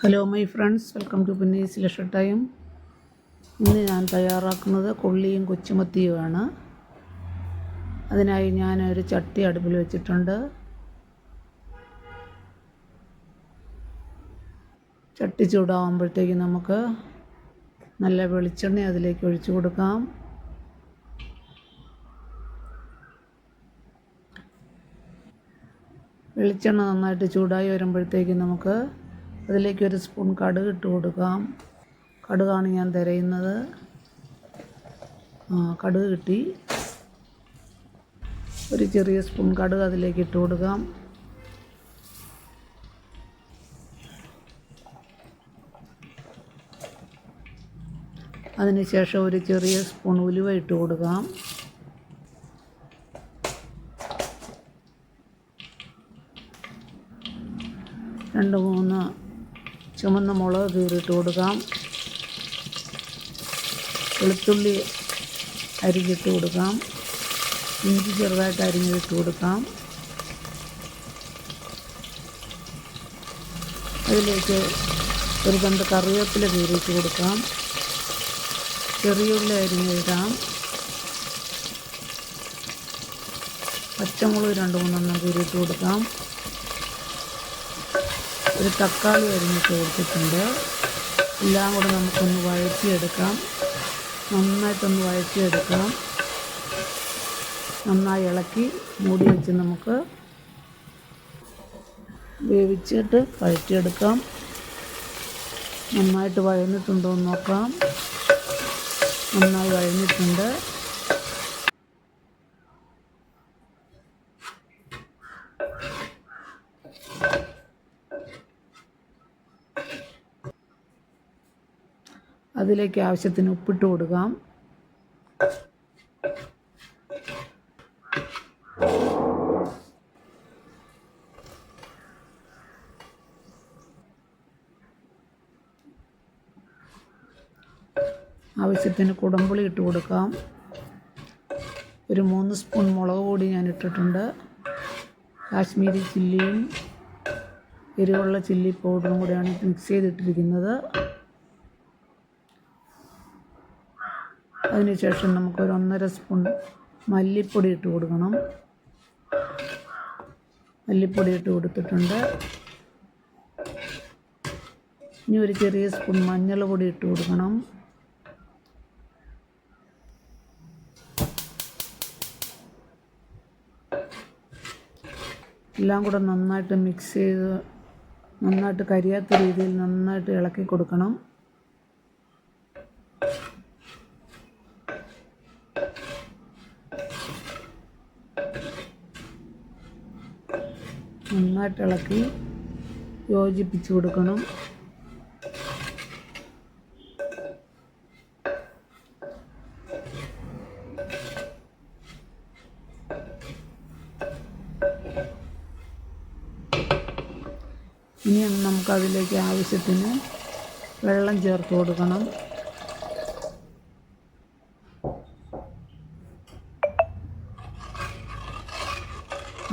Hello my friends welcome to Pinni's time ഇന്ന് ഞാൻ തയ്യാറാക്കുന്നത് കൊള്ളിയും കൊച്ചുമത്തിയുമാണ്. അതിനായി ഞാൻ ഒരു ചട്ടി അടുപ്പിൽ വെച്ചിട്ടുണ്ട്. ചട്ടി ചൂടാകുമ്പോഴത്തേക്ക് നമുക്ക് നല്ല വെളിച്ചെണ്ണ അതിലേക്ക് ഒഴിച്ചു കൊടുക്കാം. വെളിച്ചെണ്ണ നന്നായിട്ട് ചൂടായി വരുമ്പോഴത്തേക്ക് നമുക്ക് അതിലേക്ക് ഒരു സ്പൂൺ കടുക് ഇട്ട് കൊടുക്കാം. കടുകാണ് ഞാൻ തിരയുന്നത്. കടുക് കിട്ടി. ഒരു ചെറിയ സ്പൂൺ കടുക് അതിലേക്ക് ഇട്ട് കൊടുക്കാം. അതിനുശേഷം ഒരു ചെറിയ സ്പൂൺ ഉലുവ ഇട്ട് കൊടുക്കാം. രണ്ട് മൂന്ന് ചുമന്ന മുളക് കീറിയിട്ട് കൊടുക്കാം. വെളുത്തുള്ളി അരിഞ്ഞിട്ട് കൊടുക്കാം. ഇഞ്ചി ചെറുതായിട്ട് അരിഞ്ഞിട്ട് കൊടുക്കാം. അതിലേക്ക് ഒരു കണ്ട് കറിവേപ്പില കീറിയിട്ട് കൊടുക്കാം. ചെറിയുള്ളി അരിഞ്ഞിടാം പച്ചമുളക് രണ്ട് മൂന്നെണ്ണം കീറിയിട്ട് കൊടുക്കാം. ഒരു തക്കാളി അരിഞ്ഞിട്ട് കൊടുത്തിട്ടുണ്ട് എല്ലാം കൂടെ നമുക്കൊന്ന് വഴറ്റിയെടുക്കാം. നന്നായിട്ടൊന്ന് വഴറ്റിയെടുക്കാം. നന്നായി ഇളക്കി മൂടി വെച്ച് നമുക്ക് വേവിച്ചിട്ട് വഴറ്റിയെടുക്കാം. നന്നായിട്ട് വഴന്നിട്ടുണ്ടോ എന്ന് നോക്കാം. നന്നായി വഴന്നിട്ടുണ്ട്. അതിലേക്ക് ആവശ്യത്തിന് ഉപ്പിട്ട് കൊടുക്കാം. ആവശ്യത്തിന് കുടംപുളി ഇട്ട് കൊടുക്കാം. ഒരു മൂന്ന് സ്പൂൺ മുളക് പൊടി ഞാൻ ഇട്ടിട്ടുണ്ട്. കാശ്മീരി ചില്ലിയും എരിവുള്ള ചില്ലി പൗഡറും കൂടെയാണ് മിക്സ് ചെയ്തിട്ടിരിക്കുന്നത്. അതിനുശേഷം നമുക്കൊരു ഒന്നര സ്പൂൺ മല്ലിപ്പൊടി ഇട്ട് കൊടുക്കണം. മല്ലിപ്പൊടി ഇട്ട് കൊടുത്തിട്ടുണ്ട്. ഇനി ഒരു ചെറിയ സ്പൂൺ മഞ്ഞൾ പൊടി ഇട്ട് കൊടുക്കണം. എല്ലാം കൂടെ നന്നായിട്ട് മിക്സ് ചെയ്ത് നന്നായിട്ട് കരിയാത്ത രീതിയിൽ നന്നായിട്ട് ഇളക്കി കൊടുക്കണം. നന്നായിട്ട് ഇളക്കി യോജിപ്പിച്ച് കൊടുക്കണം. ഇനി നമുക്കതിലേക്ക് ആവശ്യത്തിന് വെള്ളം ചേർത്ത് കൊടുക്കണം.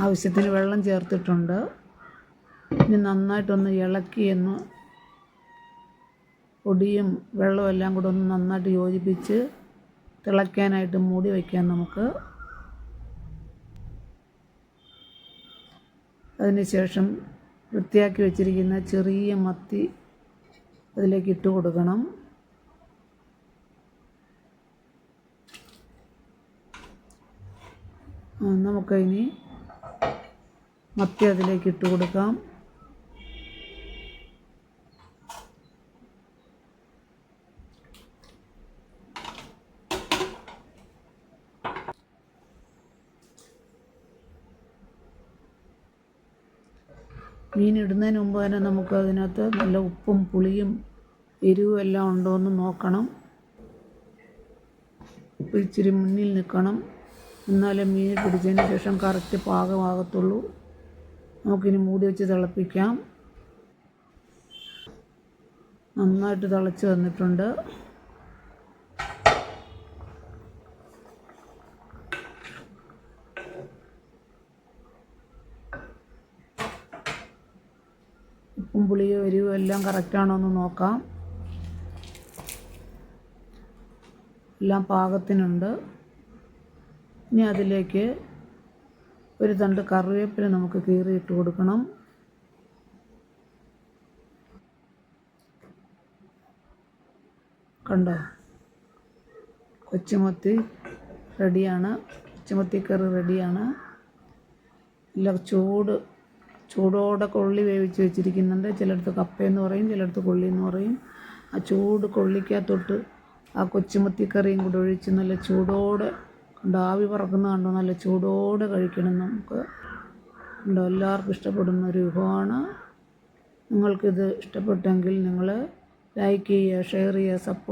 ആവശ്യത്തിന് വെള്ളം ചേർത്തിട്ടുണ്ട്. ഇനി നന്നായിട്ടൊന്ന് ഇളക്കി ഒന്ന് പൊടിയും വെള്ളവും എല്ലാം കൂടെ ഒന്ന് നന്നായിട്ട് യോജിപ്പിച്ച് തിളയ്ക്കാനായിട്ട് മൂടി വയ്ക്കാം നമുക്ക്. അതിനുശേഷം വൃത്തിയാക്കി വെച്ചിരിക്കുന്ന ചെറിയ മത്തി അതിലേക്ക് ഇട്ട് കൊടുക്കണം. നമുക്കിനി മത്തി അതിലേക്ക് ഇട്ട് കൊടുക്കാം. മീൻ ഇടുന്നതിന് മുമ്പ് തന്നെ നമുക്ക് അതിനകത്ത് നല്ല ഉപ്പും പുളിയും എരിവും എല്ലാം ഉണ്ടോ എന്ന് നോക്കണം. ഉപ്പ് ഇച്ചിരി മുന്നിൽ നിൽക്കണം. എന്നാലേ മീൻ പിടിച്ചതിന് ശേഷം കറക്റ്റ് പാകമാകത്തുള്ളൂ. നമുക്കിനി മൂടി വെച്ച് തിളപ്പിക്കാം. നന്നായിട്ട് തിളച്ച് വന്നിട്ടുണ്ട്. ഉപ്പും പുളിയോ എരിവോ എല്ലാം കറക്റ്റാണോ എന്ന് നോക്കാം. എല്ലാം പാകത്തിനുണ്ട്. ഇനി അതിലേക്ക് ഒരു തണ്ട് കറിവേപ്പില നമുക്ക് കീറിയിട്ട് കൊടുക്കണം. കണ്ടോ? കൊച്ചുമത്തി റെഡിയാണ്. കൊച്ചുമത്തി കറി റെഡിയാണ്. ഇല്ല ചൂട് ചൂടോടെ കൊള്ളി വേവിച്ച് വെച്ചിരിക്കുന്നുണ്ട്. ചിലയിടത്ത് കപ്പയെന്ന് പറയും ചിലയിടത്ത് കൊള്ളി എന്ന് പറയും. ആ ചൂട് കൊള്ളിക്കകത്തോട്ട് ആ കൊച്ചുമത്തി കറിയും കൂടെ ഒഴിച്ച് നല്ല ചൂടോടെ കണ്ടോ ആവി പറക്കുന്ന കണ്ടോ? നല്ല ചൂടോടെ കഴിക്കണം നമുക്ക്. ഉണ്ടോ എല്ലാവർക്കും ഇഷ്ടപ്പെടുന്ന ഒരു വിഭവമാണ്. നിങ്ങൾക്കിത് ഇഷ്ടപ്പെട്ടെങ്കിൽ നിങ്ങൾ ലൈക്ക് ചെയ്യുക ഷെയർ ചെയ്യുക സപ്പോർട്ട്